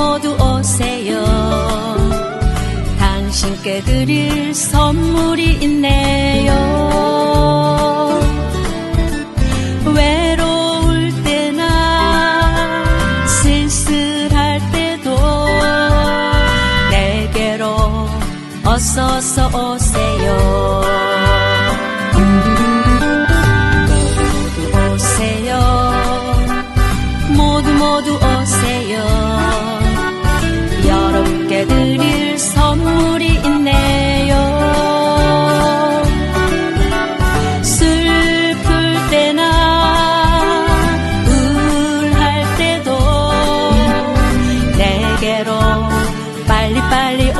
모두 오세요. 당신께 드릴 선물이 있네요. 외로울 때나 쓸쓸할 때도 내게로 어서서 오세요. Charlie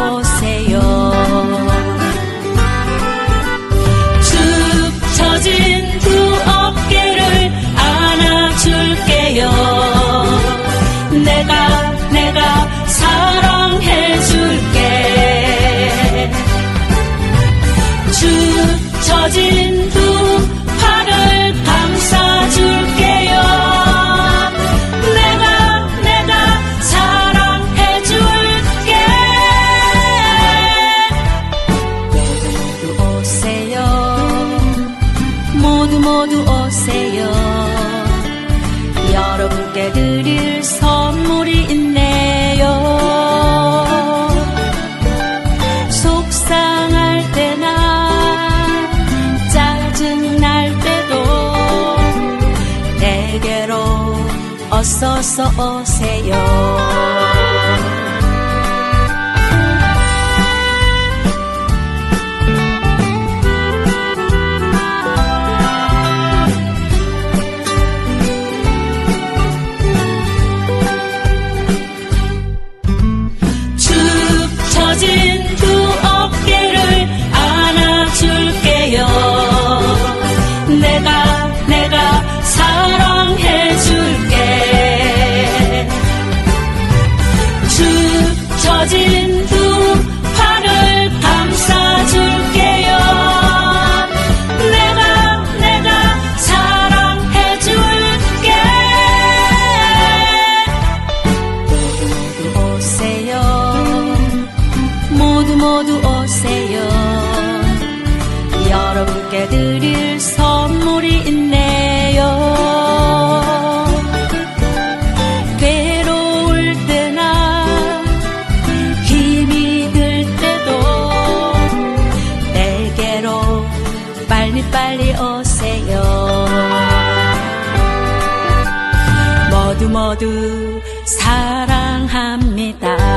모두 모두 오세요. 여러분께 드릴 선물이 있네요. 속상할 때나 짜증 날 때도 내게로 어서서 오세요. 모두 모두 사랑합니다.